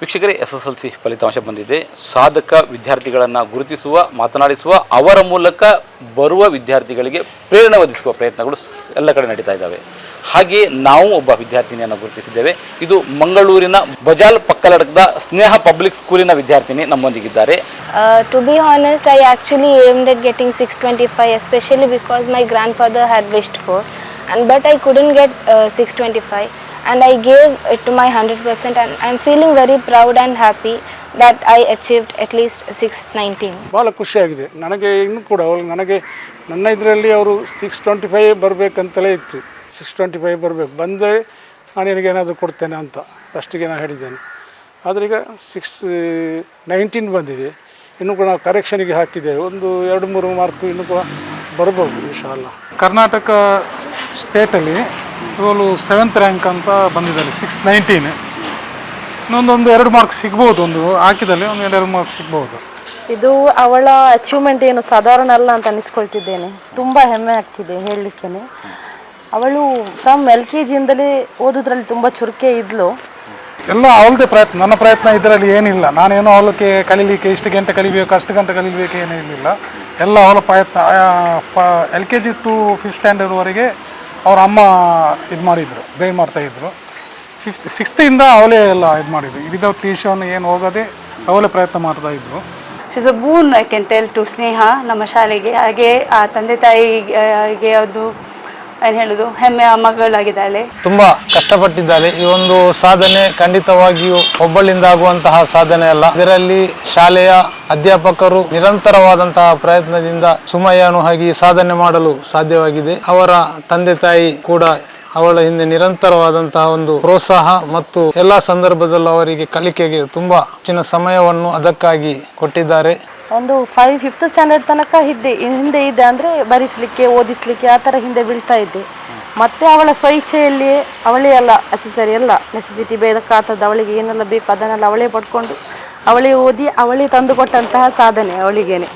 ವೀಕ್ಷಕರೇ S S L C ಫಲಿತಾಂಶ ಬಂದಿದೆ. ಸಾಧಕ ವಿದ್ಯಾರ್ಥಿಗಳನ್ನು ಗುರುತಿಸುವ ಮಾತನಾಡಿಸುವ ಅವರ ಮೂಲಕ ಬರುವ ವಿದ್ಯಾರ್ಥಿಗಳಿಗೆ ಪ್ರೇರಣೆ ಒದಗಿಸುವ ಪ್ರಯತ್ನಗಳು ಎಲ್ಲ ಕಡೆ ನಡೀತಾ ಇದ್ದಾವೆ. ಹಾಗೆಯೇ ನಾವು ಒಬ್ಬ ವಿದ್ಯಾರ್ಥಿನಿಯನ್ನು ಗುರುತಿಸಿದ್ದೇವೆ. ಇದು ಮಂಗಳೂರಿನ ಬಜಾಲ್ ಪಕ್ಕಲಡಕದ ಸ್ನೇಹ ಪಬ್ಲಿಕ್ ಸ್ಕೂಲಿನ ವಿದ್ಯಾರ್ಥಿನಿ ನಮ್ಮೊಂದಿಗಿದ್ದಾರೆ. Uh, to be honest, I actually aimed at getting 625, especially because my grandfather had wished for, and but I couldn't get uh, 625, and I gave it to my 100%, and I'm feeling very proud and happy that I achieved at least 619. ಭಾಳ ಖುಷಿಯಾಗಿದೆ. ನನಗೆ ಇನ್ನೂ ಕೂಡ ಅವ್ರು ನನಗೆ ನನ್ನ ಇದರಲ್ಲಿ ಅವರು ಸಿಕ್ಸ್ ಟ್ವೆಂಟಿ ಫೈವ್ ಬರಬೇಕಂತಲೇ ಇತ್ತು. ಸಿಕ್ಸ್ ಟ್ವೆಂಟಿ ಫೈವ್ ಬರಬೇಕು. ಬಂದರೆ ನಾನು ನಿನಗೆ ಏನಾದರೂ ಕೊಡ್ತೇನೆ ಅಂತ ಫಸ್ಟಿಗೆ ನಾನು ಹೇಳಿದ್ದೇನೆ. ಆದರೆ ಈಗ ಸಿಕ್ಸ್ ನೈನ್ಟೀನ್ ಬಂದಿದೆ. ಇನ್ನೂ ಕೂಡ ನಾವು ಕರೆಕ್ಷನಿಗೆ ಹಾಕಿದ್ದೇವೆ ಒಂದು ಎರಡು ಮೂರು ಮಾರ್ಕು ಇನ್ನೂ ಕೂಡ ಬರ್ಬೋದು ಇನ್ಶಾಲ್ಲ ಕರ್ನಾಟಕ ಸ್ಟೇಟಲ್ಲಿ ಇವಳು ಸೆವೆಂತ್ ರ್ಯಾಂಕ್ ಅಂತ ಬಂದಿದ್ದಾರೆ ಸಿಕ್ಸ್ ನೈನ್ಟೀನ್ ಇನ್ನೊಂದೊಂದು ಎರಡು ಮಾರ್ಕ್ ಸಿಗ್ಬೋದು ಒಂದು ಹಾಕಿದಲ್ಲಿ ಒಂದು ಎರಡು ಮಾರ್ಕ್ ಸಿಗ್ಬೋದು. ಇದು ಅವಳ ಅಚೀವ್ಮೆಂಟ್ ಏನು ಸಾಧಾರಣ ಅಲ್ಲ ಅಂತ ಅನಿಸ್ಕೊಳ್ತಿದ್ದೇನೆ. ತುಂಬ ಹೆಮ್ಮೆ ಆಗ್ತಿದೆ ಹೇಳಲಿಕ್ಕೆ ಅವಳು ಫ್ರಮ್ ಎಲ್ ಕೆ ಜಿಯಿಂದಲೇ ಓದೋದ್ರಲ್ಲಿ ತುಂಬ ಚುರುಕೆ ಇದ್ಲು. ಎಲ್ಲ ಅವಳದೇ ಪ್ರಯತ್ನ ನನ್ನ ಪ್ರಯತ್ನ ಇದರಲ್ಲಿ ಏನಿಲ್ಲ. ನಾನೇನೋ ಅವಳಕ್ಕೆ ಕಲೀಲಿಕ್ಕೆ ಇಷ್ಟು ಗಂಟೆ ಕಲಿಬೇಕು ಅಷ್ಟು ಗಂಟೆ ಕಲಿಬೇಕು ಏನೂ ಇರಲಿಲ್ಲ ಎಲ್ಲ ಅವಳ ಪ್ರಯತ್ನ L K G to fifth ಸ್ಟ್ಯಾಂಡರ್ಡ್ವರೆಗೆ ಅವ್ರ ಅಮ್ಮ ಇದು ಮಾಡಿದರು ಗೈಡ್ ಮಾಡ್ತಾಯಿದ್ರು ಫಿಫ್ತ್ ಸಿಕ್ಸ್ತಿಂದ ಅವಳೇ ಎಲ್ಲ ಇದು ಮಾಡಿದ್ರು. ವಿದೌಟ್ ಟ್ಯೂಷನ್ ಏನು ಹೋಗೋದೇ ಅವಳೇ ಪ್ರಯತ್ನ ಮಾಡ್ತಾಯಿದ್ರು is a boon I can tell to Sneha ನಮ್ಮ ಶಾಲೆಗೆ. ಹಾಗೆ ಆ ತಂದೆ ತಾಯಿಗೆ ಅದು ಏನು ಹೇಳೋದು, ಹೆಮ್ಮೆ ಮಗಳಾಗಿದ್ದಾಳೆ. ತುಂಬ ಕಷ್ಟಪಟ್ಟಿದ್ದಾಳೆ. ಈ ಒಂದು ಸಾಧನೆ ಖಂಡಿತವಾಗಿಯೂ ಒಬ್ಬಳಿಂದ ಆಗುವಂತಹ ಸಾಧನೆ ಅಲ್ಲ. ಇದರಲ್ಲಿ ಶಾಲೆಯ ಅಧ್ಯಾಪಕರು ನಿರಂತರವಾದಂತಹ ಪ್ರಯತ್ನದಿಂದ ಈ ಸಾಧನೆ ಮಾಡಲು ಸಾಧ್ಯವಾಗಿದೆ. ಅವರ ತಂದೆ ತಾಯಿ ಕೂಡ ಅವಳ ಹಿಂದೆ ನಿರಂತರವಾದಂತಹ ಒಂದು ಪ್ರೋತ್ಸಾಹ ಮತ್ತು ಎಲ್ಲಾ ಸಂದರ್ಭದಲ್ಲೂ ಅವರಿಗೆ ಕಲಿಕೆಗೆ ತುಂಬಾ ಹೆಚ್ಚಿನ ಸಮಯವನ್ನು ಅದಕ್ಕಾಗಿ ಕೊಟ್ಟಿದ್ದಾರೆ. ಒಂದು ಫೈವ್ ಫಿಫ್ತ್ ಸ್ಟ್ಯಾಂಡರ್ಡ್ ತನಕ ಇದ್ದೆ. ಹಿಂದೆ ಇದ್ದೆ ಅಂದರೆ ಬರೆಸಲಿಕ್ಕೆ, ಓದಿಸ್ಲಿಕ್ಕೆ ಆ ಥರ ಹಿಂದೆ ಬೀಳ್ತಾ ಇದ್ದೆ. ಮತ್ತೆ ಅವಳ ಸ್ವಇಚ್ಛೆಯಲ್ಲಿಯೇ ಅವಳೇ ಎಲ್ಲ ಅಸೆಸರಿ ಎಲ್ಲ ನೆಸೆಸಿಟಿ ಬೇಕಾಗ್ತದೆ ಅವಳಿಗೆ ಏನೆಲ್ಲ ಬೇಕು ಅದನ್ನೆಲ್ಲ ಅವಳೇ ಪಡ್ಕೊಂಡು, ಅವಳೇ ಓದಿ, ಅವಳೇ ತಂದುಕೊಟ್ಟಂತಹ ಸಾಧನೆ ಅವಳಿಗೇನೆ.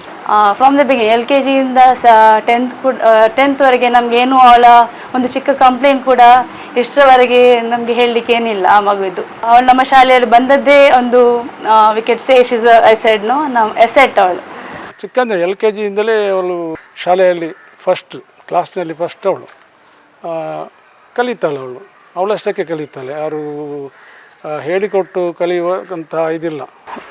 From the begin L K ಜಿಯಿಂದ ಸ ಟೆಂತ್ ಕೂಡ ಟೆಂತ್ವರೆಗೆ ನಮಗೇನು ಅವಳ, ಒಂದು ಚಿಕ್ಕ ಕಂಪ್ಲೇಂಟ್ ಕೂಡ ಇಷ್ಟರವರೆಗೆ ನಮಗೆ ಹೇಳಲಿಕ್ಕೆ ಏನಿಲ್ಲ ಆ ಮಗುವಿದ್ದು. ಅವಳು ನಮ್ಮ ಶಾಲೆಯಲ್ಲಿ ಬಂದದ್ದೇ ಒಂದು ವಿಕೆಟ್ ಸೇ ಶಿಸ್ ಎಸೆಡ್ನು ನಮ್ಮ ಎಸೆಟ್ ಅವಳು. ಚಿಕ್ಕಂದ್ರೆ ಎಲ್ ಕೆ ಜಿಯಿಂದಲೇ ಅವಳು ಶಾಲೆಯಲ್ಲಿ ಫಸ್ಟ್ ಕ್ಲಾಸ್ನಲ್ಲಿ ಫಸ್ಟ್ ಅವಳು. ಕಲಿತಾಳೆ ಅವಳು. ಅವಳಷ್ಟಕ್ಕೆ ಕಲಿತಾಳೆ. ಯಾರು ಹೇಳಿಕೊಟ್ಟು ಕಲಿಯುವಂತಹ ಇದಿಲ್ಲ.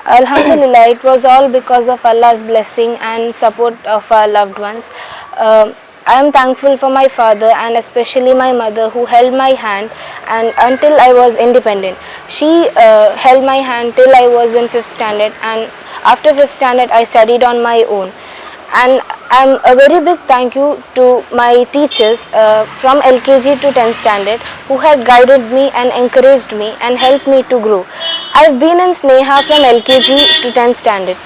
Alhamdulillah, it was all because of Allah's blessing and support of our loved ones. Um I am thankful for my father and especially my mother who held my hand and until I was independent. She uh, held my hand till I was in 5th standard and after 5th standard I studied on my own. And I'm a very big thank you to my teachers uh, from LKG to 10th standard who had guided me and encouraged me and helped me to grow. I've been in Sneha from LKG to 10th standard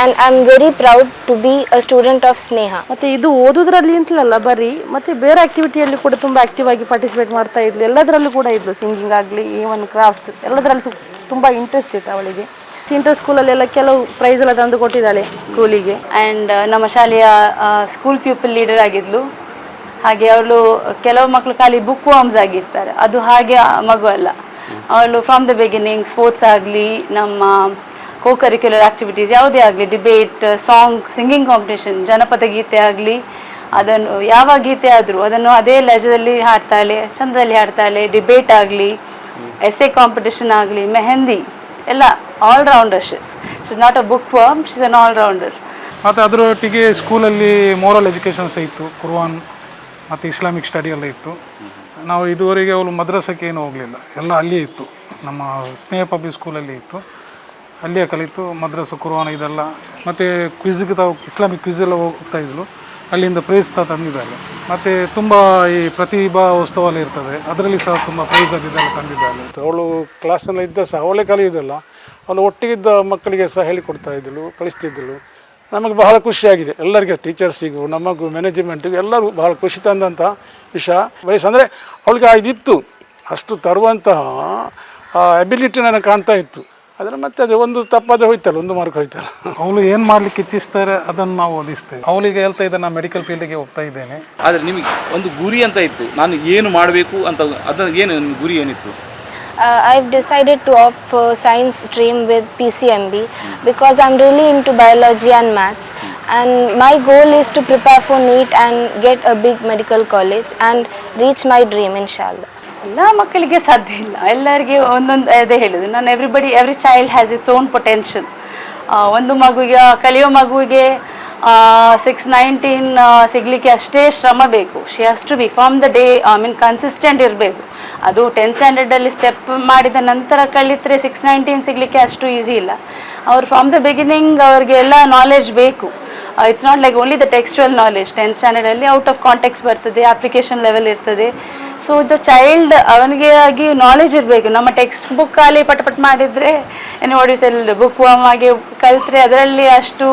and I'm very proud to be a student of Sneha. ಮತ್ತೆ ಇದು ಓದೋದ್ರಲ್ಲಿ ಅಂತಲಲ್ಲ ಬರೀ ಮತ್ತೆ ಬೇರೆ ಆಕ್ಟಿವಿಟಿಯಲ್ಲಿ ಕೂಡ ತುಂಬ active ಆಗಿ participate ಮಾಡ್ತಾ ಇದ್ಲು. ಎಲ್ಲದರಲ್ಲೂ ಕೂಡ ಇದ್ಲು ಸಿಂಗಿಂಗ್ ಆಗಲಿ ಈವನ್ ಕ್ರಾಫ್ಟ್ಸ್ ಎಲ್ಲದರಲ್ಲೂ ತುಂಬಾ ತುಂಬ ಇಂಟ್ರೆಸ್ಟ್ ಇತ್ತು ಅವಳಿಗೆ. ಇಂಟರ್ ಸ್ಕೂಲಲ್ಲೆಲ್ಲ ಕೆಲವು ಪ್ರೈಸ್ ಎಲ್ಲ ತಂದು ಕೊಟ್ಟಿದ್ದಾಳೆ ಸ್ಕೂಲಿಗೆ ಆ್ಯಂಡ್ ನಮ್ಮ ಶಾಲೆಯ ಸ್ಕೂಲ್ ಪೀಪಲ್ ಲೀಡರ್ ಆಗಿದ್ಲು. ಹಾಗೆ ಅವಳು ಕೆಲವು ಮಕ್ಕಳು ಖಾಲಿ ಬುಕ್ ವಾಮ್ಸ್ ಆಗಿರ್ತಾರೆ. ಅದು ಹಾಗೆ ಆ ಮಗು ಅಲ್ಲ. ಅವಳು ಫ್ರಮ್ ದ ಬಿಗಿನಿಂಗ್ ಸ್ಪೋರ್ಟ್ಸ್ ಆಗಲಿ, ನಮ್ಮ ಕೋ ಕರಿಕ್ಯುಲರ್ ಆಕ್ಟಿವಿಟೀಸ್ ಯಾವುದೇ ಆಗಲಿ ಡಿಬೇಟ್ ಸಾಂಗ್ ಸಿಂಗಿಂಗ್ ಕಾಂಪಿಟೇಷನ್ ಜನಪದ ಗೀತೆ ಆಗಲಿ, ಅದನ್ನು ಯಾವ ಗೀತೆ ಆದರೂ ಅದನ್ನು ಅದೇ ಲಜದಲ್ಲಿ ಹಾಡ್ತಾಳೆ, ಚಂದದಲ್ಲಿ ಹಾಡ್ತಾಳೆ ಡಿಬೇಟ್ ಆಗಲಿ ಎಸ್ ಎ ಕಾಂಪಿಟೇಷನ್ ಆಗಲಿ, ಮೆಹಂದಿ, ಎಲ್ಲ all rounder she's she's not a bookworm she's an all rounder ಮತ್ತು ಅದರೊಟ್ಟಿಗೆ ಸ್ಕೂಲಲ್ಲಿ ಮೋರಲ್ ಎಜುಕೇಷನ್ಸ್ ಇತ್ತು ಕುರ್ವಾನ್ ಮತ್ತು ಇಸ್ಲಾಮಿಕ್ ಸ್ಟಡಿ ಎಲ್ಲ ಇತ್ತು. ನಾವು ಇದುವರೆಗೆ ಅವಳು ಮದ್ರಸಕ್ಕೆ ಏನು ಹೋಗಲಿಲ್ಲ. ಎಲ್ಲ ಅಲ್ಲಿಯೇ ಇತ್ತು. ನಮ್ಮ ಸ್ನೇಹ ಪಬ್ಲಿಕ್ ಸ್ಕೂಲಲ್ಲಿ ಇತ್ತು. ಅಲ್ಲಿಯೇ ಕಲಿತು ಮದ್ರಸ, ಕುರ್ವಾನ್ ಇದೆಲ್ಲ. ಮತ್ತು ಕ್ವಿಜ್ಗೆ ತಾವು ಇಸ್ಲಾಮಿಕ್ ಕ್ವಿಜ್ ಎಲ್ಲ ಹೋಗ್ತಾ ಇದ್ಲು. ಅಲ್ಲಿಂದ ಪ್ರೈಸ್ ಸಹ ತಂದಿದ್ದಾರೆ. ಮತ್ತು ತುಂಬ ಈ ಪ್ರತಿಭಾ ಎಲ್ಲ ಇರ್ತದೆ. ಅದರಲ್ಲಿ ಸಹ ತುಂಬ ಪ್ರೈಸ್ ಅದಿದ್ದೆಲ್ಲ ತಂದಿದ್ದಾರೆ ಅವಳು ಕ್ಲಾಸಲ್ಲಿ ಇದ್ದ ಸಹ, ಅವಳೇ ಕಲಿಯೋದಲ್ಲ ಅವಳು ಒಟ್ಟಿಗಿದ್ದ ಮಕ್ಕಳಿಗೆ ಸಹ ಹೇಳಿಕೊಡ್ತಾ ಇದ್ದಳು, ಕಳಿಸ್ತಿದ್ದಳು. ನಮಗೆ ಬಹಳ ಖುಷಿಯಾಗಿದೆ. ಎಲ್ಲರಿಗೆ ಟೀಚರ್ಸಿಗೂ ನಮಗೂ ಮ್ಯಾನೇಜ್ಮೆಂಟಿಗೂ ಎಲ್ಲರೂ ಬಹಳ ಖುಷಿ ತಂದಂಥ ವಿಷಯ. ವಯಸ್ಸು ಅಂದರೆ ಅವಳಿಗೆ ಇದಿತ್ತು. ಅಷ್ಟು ತರುವಂತಹ ಎಬಿಲಿಟಿ ನನಗೆ ಕಾಣ್ತಾ ಇತ್ತು. ಆದರೆ ಮತ್ತೆ ಅದು ಒಂದು ತಪ್ಪಾದ ಹೋಯ್ತಲ್ಲ ಒಂದು ಮಾರ್ಕ್ ಹೋಯ್ತಲ್ಲ. ಅವಳು ಏನು ಮಾಡ್ಲಿಕ್ಕೆ ಇಚ್ಛಿಸ್ತಾರೆ ಅದನ್ನು ನಾವು ಓದಿಸ್ತೇವೆ ಅವಳಿಗೆ ಹೇಳ್ತಾ ಇದ್ದೆ ನಾನು ಮೆಡಿಕಲ್ ಫೀಲ್ಡಿಗೆ ಹೋಗ್ತಾ ಇದ್ದೇನೆ. ಆದರೆ ನಿಮಗೆ ಒಂದು ಗುರಿ ಅಂತ ಇತ್ತು. ನಾನು ಏನು ಮಾಡಬೇಕು ಅಂತ ಅದನ್ನು ಏನು ಗುರಿ ಏನಿತ್ತು? Uh, I've decided to opt for science stream with PCMB because I'm really into biology and maths. And my goal is to prepare for NEET and get a big medical college and reach my dream, inshallah. ಎಲ್ಲ ಮಕ್ಕಳಿಗೆ ಸಾಧ್ಯ ಇಲ್ಲ ಎಲ್ಲರಿಗೆ ಒಂದೊಂದು ಅದೇ ಹೇಳುದು ನಾನು everybody every child has its own potential ಒಂದು ಮಗುವಿಗೆ ಕಲಿಯೋ ಮಗುವಿಗೆ ಸಿಕ್ಸ್ ನೈನ್ಟೀನ್ ಸಿಗಲಿಕ್ಕೆ ಅಷ್ಟೇ ಶ್ರಮ ಬೇಕು she has to be from the day I mean consistent ಇರಬೇಕು ಅದು ಟೆಂತ್ ಸ್ಟ್ಯಾಂಡರ್ಡಲ್ಲಿ ಸ್ಟೆಪ್ ಮಾಡಿದ ನಂತರ ಕಲಿತರೆ ಸಿಕ್ಸ್ ನೈನ್ಟೀನ್ ಸಿಗಲಿಕ್ಕೆ ಅಷ್ಟು ಈಸಿ ಇಲ್ಲ. ಅವ್ರು ಫ್ರಮ್ ದ ಬಿಗಿನಿಂಗ್ ಅವ್ರಿಗೆ ಎಲ್ಲ ನಾಲೆಜ್ ಬೇಕು. It's not like only the textual knowledge tenth ಸ್ಟ್ಯಾಂಡರ್ಡಲ್ಲಿ out of context ಬರ್ತದೆ ಅಪ್ಲಿಕೇಶನ್ ಲೆವೆಲ್ ಇರ್ತದೆ. ಸೊ ದ ಚೈಲ್ಡ್ ಅವನಿಗೆ ಆಗಿ ನಾಲೆಜ್ ಇರಬೇಕು. ನಮ್ಮ ಟೆಕ್ಸ್ಟ್ ಬುಕ್ ಅಲ್ಲಿ ಪಟ್ ಪಟ್ ಮಾಡಿದರೆ ನೋಡಿ ಸೆಲ್ ಬುಕ್ ಆಗಿ ಕಲ್ತ್ರೆ ಅದರಲ್ಲಿ ಅಷ್ಟು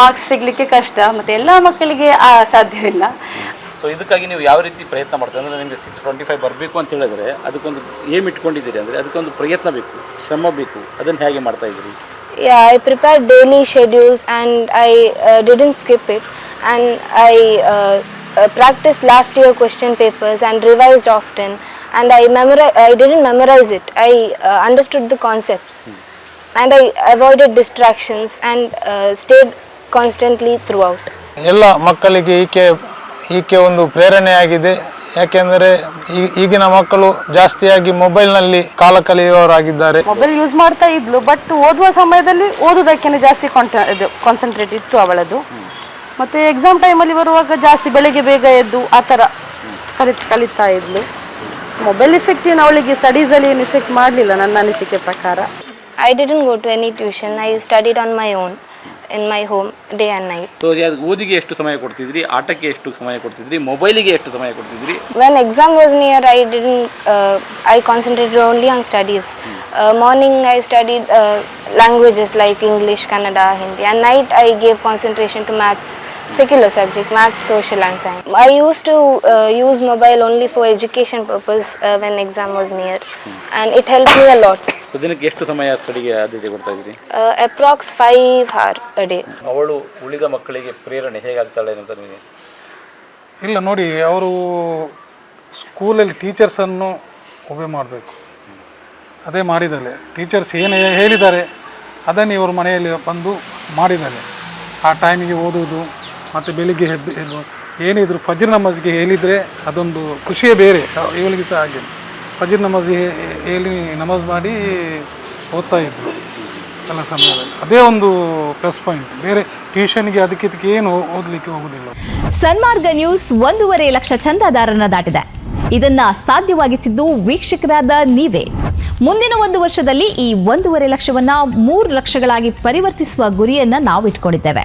ಮಾರ್ಕ್ಸ್ ಸಿಗಲಿಕ್ಕೆ ಕಷ್ಟ. ಮತ್ತು ಎಲ್ಲ ಮಕ್ಕಳಿಗೆ ಸಾಧ್ಯವಿಲ್ಲ. ಸೊ ಇದಕ್ಕಾಗಿ ನೀವು ಯಾವ ರೀತಿ ಪ್ರಯತ್ನ ಮಾಡ್ತೀರಿ ಅಂದರೆ ನಿಮಗೆ ಸಿಕ್ಸ್ ಟ್ವೆಂಟಿ ಫೈವ್ ಬರಬೇಕು ಅಂತ ಹೇಳಿದ್ರೆ ಅದಕ್ಕೊಂದು ಏಮ್ ಇಟ್ಕೊಂಡಿದ್ದೀರಿ ಅಂದರೆ ಅದಕ್ಕೊಂದು ಪ್ರಯತ್ನ ಬೇಕು ಶ್ರಮ ಬೇಕು ಅದನ್ನು ಹೇಗೆ ಮಾಡ್ತಾ ಇದ್ದೀರಿ Yeah, I prepared daily schedules and I uh, didn't skip it. And I uh, uh, practiced last year question papers and revised often. And I memori- I didn't memorize it. I uh, understood the concepts. And I avoided distractions and uh, stayed constantly throughout. ಎಲ್ಲ ಮಕ್ಕಳಿಗೆ ಈಕೆ ಈಕೆ ಒಂದು ಪ್ರೇರಣೆಯಾಗಿದೆ. ಯಾಕೆಂದರೆ ಈ- ಈಗಿನ ಮಕ್ಕಳು ಜಾಸ್ತಿಯಾಗಿ ಮೊಬೈಲ್ನಲ್ಲಿ ಕಾಲ ಕಲಿಯುವವರಾಗಿದ್ದಾರೆ ಮೊಬೈಲ್ ಯೂಸ್ ಮಾಡ್ತಾ ಇದ್ಲು ಬಟ್ ಓದುವ ಸಮಯದಲ್ಲಿ ಓದುದಕ್ಕೆ ಜಾಸ್ತಿ ಕಾಂಟ ಇದು ಕಾನ್ಸಂಟ್ರೇಟ್ ಇತ್ತು ಅವಳದು. ಮತ್ತು ಎಕ್ಸಾಮ್ ಟೈಮಲ್ಲಿ ಬರುವಾಗ ಜಾಸ್ತಿ ಬೆಳಗ್ಗೆ ಬೇಗ ಎದ್ದು ಆ ಥರ ಕಲಿತು ಕಲಿತಾ ಇದ್ಲು. ಮೊಬೈಲ್ ಇಫೆಕ್ಟ್ ಏನು ಅವಳಿಗೆ ಸ್ಟಡೀಸಲ್ಲಿ ಏನು ಇಫೆಕ್ಟ್ ಮಾಡಲಿಲ್ಲ ನನ್ನ ಅನಿಸಿಕೆ ಪ್ರಕಾರ? I didn't go to any tuition I studied on my own. In my home day and night. So ಅದು ಓದಿಗೆ ಎಷ್ಟು ಸಮಯ ಕೊಡ್ತಿದ್ರಿ ಆಟಕ್ಕೆ ಎಷ್ಟು ಸಮಯ ಕೊಡ್ತಿದ್ರಿ ಮೊಬೈಲಿಗೆ ಎಷ್ಟು ಸಮಯ ಕೊಡ್ತಿದ್ರಿ when exam was near i didn't uh, i concentrated only on studies uh, morning i studied uh, languages like english kannada hindi and night i gave concentration to maths secular subject maths social and science i used to uh, use mobile only for education purpose uh, when exam was near and it helped me a lot so ದಿನಕ್ಕೆ ಎಷ್ಟು ಸಮಯ ಸ್ಟಡಿಗೆ ಆದ್ಯತೆ ಕೊಡ್ತಾ ಇದ್ರಿ approx five 5 hour a ಅವಳು ಉಳಿದ ಮಕ್ಕಳಿಗೆ ಪ್ರೇರಣೆ ಹೇಗಾಗ್ತಾಳೆ ಅಂತ ನಿಮಗೆ? ಇಲ್ಲ ನೋಡಿ ಅವರು ಸ್ಕೂಲಲ್ಲಿ ಟೀಚರ್ಸನ್ನು ಒಬೆ ಮಾಡಬೇಕು. ಅದೇ ಮಾಡಿದ್ದಾಳೆ ಟೀಚರ್ಸ್ ಏನು ಹೇಳಿದ್ದಾರೆ ಅದನ್ನು ಇವರು ಮನೆಯಲ್ಲಿ ಬಂದು ಮಾಡಿದ್ದಾಳೆ ಆ ಟೈಮಿಗೆ ಓದುವುದು ಮತ್ತು ಬೆಳಿಗ್ಗೆ ಎದ್ದು ಏನಿದ್ರು ಫಜ್ರ ನಮಾಜ್ಗೆ ಹೇಳಿದರೆ ಅದೊಂದು ಖುಷಿಯೇ ಬೇರೆ. ಇವಳಿಗೆ ಸಹ ಹಾಗೆ. ಫಜರ್ ನಮಾಜ್ ಹೇಳಿ ನಮಾಜ್ ಮಾಡಿ ಓದ್ತಾ ಇದ್ರು ಎಲ್ಲ ಸಮಯದಲ್ಲಿ. ಅದೇ ಒಂದು ಪ್ಲಸ್ ಪಾಯಿಂಟ್ ಬೇರೆ ಟ್ಯೂಷನ್ಗೆ ಅದಕ್ಕೆ ಇದಕ್ಕೆ ಏನು ಓದಲಿಕ್ಕೆ ಹೋಗೋದಿಲ್ಲ. ಸನ್ಮಾರ್ಗ ನ್ಯೂಸ್ ಒಂದೂವರೆ ಲಕ್ಷ ಚಂದಾದಾರರನ್ನ ದಾಟಿದೆ. ಇದನ್ನ ಸಾಧ್ಯವಾಗಿಸಿದ್ದು ವೀಕ್ಷಕರಾದ ನೀವೇ. ಮುಂದಿನ ಒಂದು ವರ್ಷದಲ್ಲಿ ಈ ಒಂದೂವರೆ ಲಕ್ಷವನ್ನ ಮೂರು ಲಕ್ಷಗಳಾಗಿ ಪರಿವರ್ತಿಸುವ ಗುರಿಯನ್ನ ನಾವು ಇಟ್ಕೊಂಡಿದ್ದೇವೆ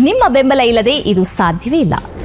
ನಿಮ್ಮ ಬೆಂಬಲ ಇಲ್ಲದೆ ಇದು ಸಾಧ್ಯವೇ ಇಲ್ಲ.